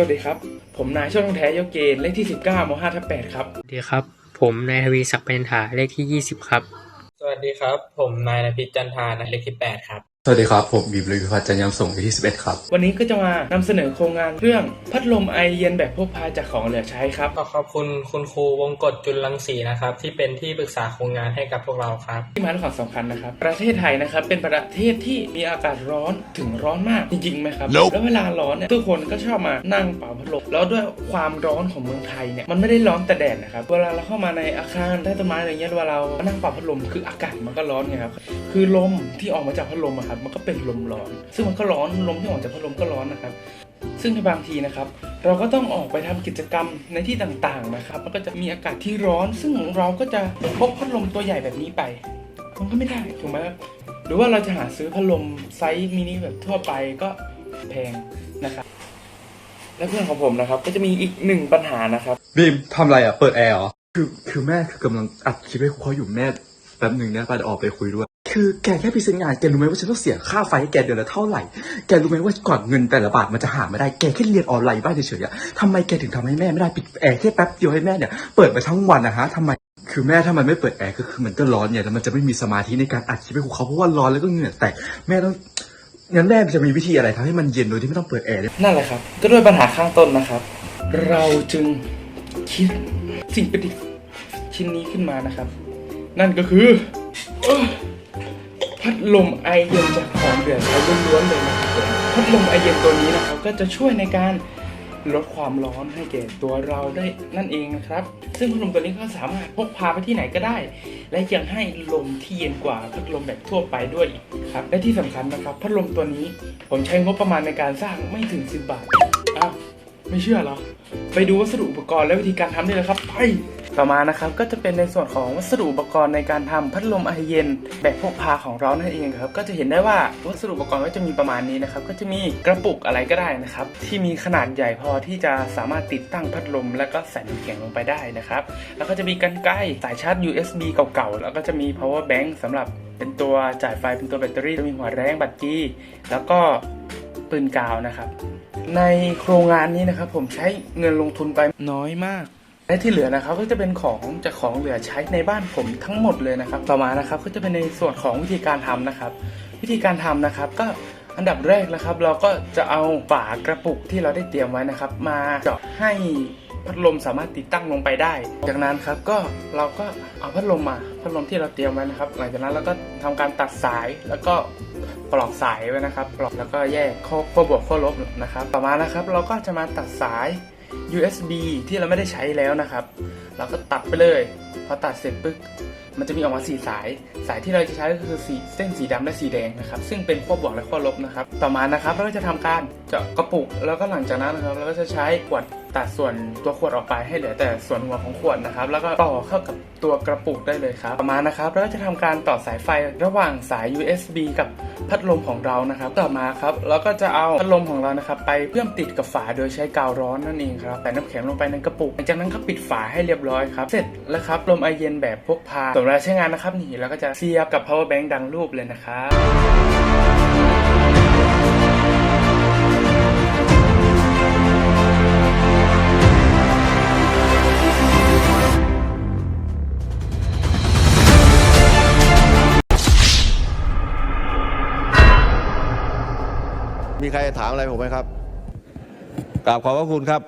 วัสดีครับ ผมนายโชคทองแท้ยกเกณฑ์เลขที่ 19ม5ทับ8ครับ สวัสดีครับ ผมนายทวีศักดิ์เป็นถาเลขที่ 20 ครับ สวัสดีครับ ผมนายนภิษจันทานะเลขที่แปดครับ สวัสดีครับ ผมบีบริวิพัฒน์จันยามส่งที่11 ครับ วันนี้ก็จะมานำเสนอโครงงานเรื่องพัดลมไอเย็นแบบพกพาจากของเหลือใช้ครับขอขอบคุณคุณครูวงกฎจุลลังสีนะครับ ที่เป็นที่ปรึกษาโครงงานให้กับพวกเราครับ ที่มาด้วยความสำคัญนะครับ ประเทศไทยนะครับเป็นประเทศที่มีอากาศร้อนถึงร้อนมากจริงๆไหมครับ แล้วเวลาร้อนเนี่ยทุกคนก็ชอบมานั่งเป่าพัดลมแล้วด้วยความร้อนของเมืองไทยเนี่ยมันไม่ได้ร้อนแต่แดดนะครับเวลาเราเข้ามาในอาคารใต้ต้นไม้อะไรเงี้ยเวลาเรานั่งเป่าพัดลมคืออากาศมันก็ร้อนไงครับคือลมที่ออกมาจากพัดลมอะครับมันก็เป็นลมร้อน ซึ่งมันก็ร้อนลมที่ออกจากพัดลมก็ร้อนนะครับ ซึ่งในบางทีนะครับ เราก็ต้องออกไปทำกิจกรรมในที่ต่างๆนะครับ มันก็จะมีอากาศที่ร้อน ซึ่งเราก็จะพกพัดลมตัวใหญ่แบบนี้ไป มันก็ไม่ได้ถูกไหมครับหรือว่าเราจะหาซื้อพัดลมไซส์มินิแบบทั่วไปก็แพงนะครับ และเพื่อนของผมนะครับ ก็จะมีอีกหนึ่งปัญหานะครับบีมทำอะไรอะ เปิดแอร์เหรอ คือคือแม่คือกำลังอัดคลิปให้ครูเขาอยู่แม่แป๊บหนึ่งนะป้าจะออกไปคุยด้วย คือแกแค่พรีเซนต์งานแกรู้ไหมว่าฉันต้องเสียค่าไฟให้แกเดือนละเท่าไหร่ แกรู้ไหมว่าก่อนเงินแต่ละบาทมันจะหาไม่ได้ แกแค่เรียนออนไลน์บ้านเฉยๆอะทำไมแกถึงทำให้แม่ไม่ได้ปิดแอร์แค่แป๊บเดียวให้แม่เนี่ยเปิดมาทั้งวันนะฮะทำไม คือแม่ถ้ามันไม่เปิดแอร์ก็คือมันก็ร้อนเนี่ยแล้วมันจะไม่มีสมาธิในการอัดคลิปให้ครูเขาเพราะว่าร้อนแล้วก็เหงื่อแตกแม่ต้องงั้นแม่จะมีวิธีอะไรทำให้มันเย็นโดยที่ไม่ต้องเปิดแอร์นั่นแหละครับ ก็ด้วยปัญหาข้างต้นนะครับ เราจึงคิดสิ่งประดิษฐ์ชิ้นนี้ขึ้นมานะครับ นั่นก็คือ พัดลมไอเย็นจากของเหลือใช้ล้วนๆเลยนะครับผมพัดลมไอเย็นตัวนี้นะครับก็จะช่วยในการลดความร้อนให้แก่ตัวเราได้นั่นเองนะครับ ซึ่งพัดลมตัวนี้ก็สามารถพกพาไปที่ไหนก็ได้ และยังให้ลมที่เย็นกว่าพัดลมแบบทั่วไปด้วยอีกครับ และที่สำคัญนะครับ พัดลมตัวนี้ผมใช้งบประมาณในการสร้างไม่ถึง 10 บาทอ้าวไม่เชื่อเหรอ ไปดูวัสดุอุปกรณ์และวิธีการทำได้เลยครับ ไป ต่อมานะครับก็จะเป็นในส่วนของวัสดุอุปกรณ์ในการทำพัดลมไอเย็น แบบพกพาของเรานั่นเองครับก็จะเห็นได้ว่าวัสดุอุปกรณ์ก็จะมีประมาณนี้นะครับก็จะมีกระปุกอะไรก็ได้นะครับที่มีขนาดใหญ่พอที่จะสามารถติดตั้งพัดลม และก็ใส่น้ำแข็งลงไปได้นะครับแล้วก็จะมีกันไกรสายชาร์จ USB เก่าๆแล้วก็จะมี power bank สำหรับเป็นตัวจ่ายไฟเป็นตัวแบตเตอรี่จะมีหัวแรงบัตรจีแล้วก็ปืนกาวนะครับ ในโครงงานนี้นะครับผมใช้เงินลงทุนไปน้อยมาก และที่เหลือนะครับก็จะเป็นของจากของเหลือใช้ในบ้านผมทั้งหมดเลยนะครับ ต่อมานะครับก็จะเป็นในส่วนของวิธีการทำนะครับ วิธีการทำนะครับก็อันดับแรกนะครับ เราก็จะเอาฝากระปุกที่เราได้เตรียมไว้นะครับ มาเจาะให้พัดลมสามารถติดตั้งลงไปได้ จากนั้นครับก็เราก็เอาพัดลมมาพัดลมที่เราเตรียมไว้นะครับ หลังจากนั้นเราก็ทำการตัดสายแล้วก็ปลอกสายไว้นะครับ ปลอกแล้วก็แยกข้อขั้วบวกขั้วลบนะครับ ต่อมานะครับ เราก็จะมาตัดสาย USB ที่เราไม่ได้ใช้แล้วนะครับ เราก็ตัดไปเลย พอตัดเสร็จปึ๊บมันจะมีออกมาสีสาย สายที่เราจะใช้ก็คือสีเส้นสีดำและสีแดงนะครับ ซึ่งเป็นขั้วบวกและขั้วลบนะครับ ต่อมานะครับเราก็จะทำการเจาะกระปุก แล้วก็หลังจากนั้นนะครับ เราก็จะใช้กวด ตัดส่วนตัวขวดออกไปให้เหลือแต่ส่วนหัวของขวดนะครับ แล้วก็ต่อเข้ากับตัวกระปุกได้เลยครับต่อมานะครับเราก็จะทำการต่อสายไฟระหว่างสาย USB กับพัดลมของเรานะครับ ต่อมาครับเราก็จะเอาพัดลมของเรานะครับ ไปเชื่อมติดกับฝาโดยใช้กาวร้อนนั่นเองครับใส่น้ำแข็งลงไปในกระปุกหลังจากนั้นก็ปิดฝาให้เรียบร้อยครับ เสร็จแล้วครับลมไอเย็นแบบพกพาส่วนเวลาใช้งานนะครับนี่เราก็จะเสียบกับ power bank ดังรูปเลยนะครับ มีใครถามอะไรผมไหมครับกราบขอบพระคุณครับ